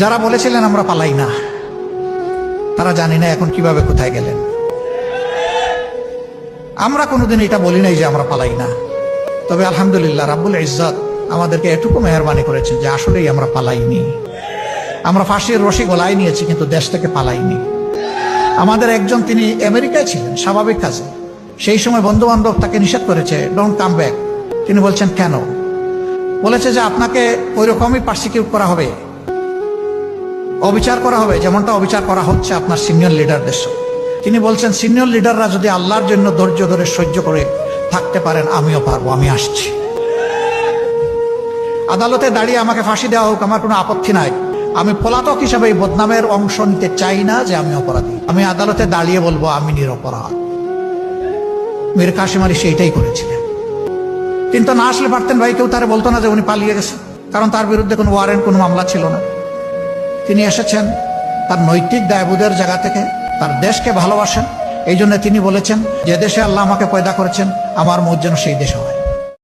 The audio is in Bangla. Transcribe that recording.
যারা বলেছিলেন আমরা পালাই না, তারা জানি না এখন কীভাবে কোথায় গেলেন। আমরা কোনোদিন এটা বলি নাই যে আমরা পালাই না। তবে আলহামদুলিল্লাহ, রাব্বুল ইজ্জত আমাদেরকে এটুকু মেহরবানি করেছেন যে আসলেই আমরা পালাইনি। আমরা ফাঁসির রশি গলায় নিয়েছি, কিন্তু দেশ থেকে পালাইনি। আমাদের একজন তিনি আমেরিকায় ছিলেন, স্বাভাবিক কাজে। সেই সময় বন্ধু বান্ধব তাকে নিষেধ করেছে ডোন্ট কাম ব্যাক তিনি বলছেন, কেন? বলেছে যে আপনাকে ওই রকমই পার্সিকিউট করা হবে। অবিচার করা হবে, যেমনটা অবিচার করা হচ্ছে আপনার সিনিয়র লিডারদের সঙ্গে। তিনি বলছেন সিনিয়র লিডাররা যদি আল্লাহর জন্য ধৈর্য ধরে সহ্য করে থাকতে পারেন, আমিও পারব, আমি আসছি। আদালতে দাঁড়িয়ে আমাকে ফাঁসি দেওয়া হোক, আমার কোনো আপত্তি নাই। আমি পলাতক হিসাবে এই বদনামের অংশ নিতে চাই না যে আমি অপরাধী। আমি আদালতে দাঁড়িয়ে বলব, আমি নিরপরাধ। মীর কাশিম আলী সেইটাই করেছিলেন। কিন্তু না আসলে পারতেন ভাই, কেউ তারা বলতো না যে উনি পালিয়ে গেছেন, কারণ তার বিরুদ্ধে কোনো ওয়ারেন্ট কোনো মামলা ছিল না। তিনি এসেছেন তার নৈতিক দায়বোধের জায়গা থেকে, তার দেশকে ভালোবাসেন। এই জন্য তিনি বলেছেন, যে দেশে আল্লাহ আমাকে পয়দা করেছেন, আমার মত যেন সেই দেশ হয়।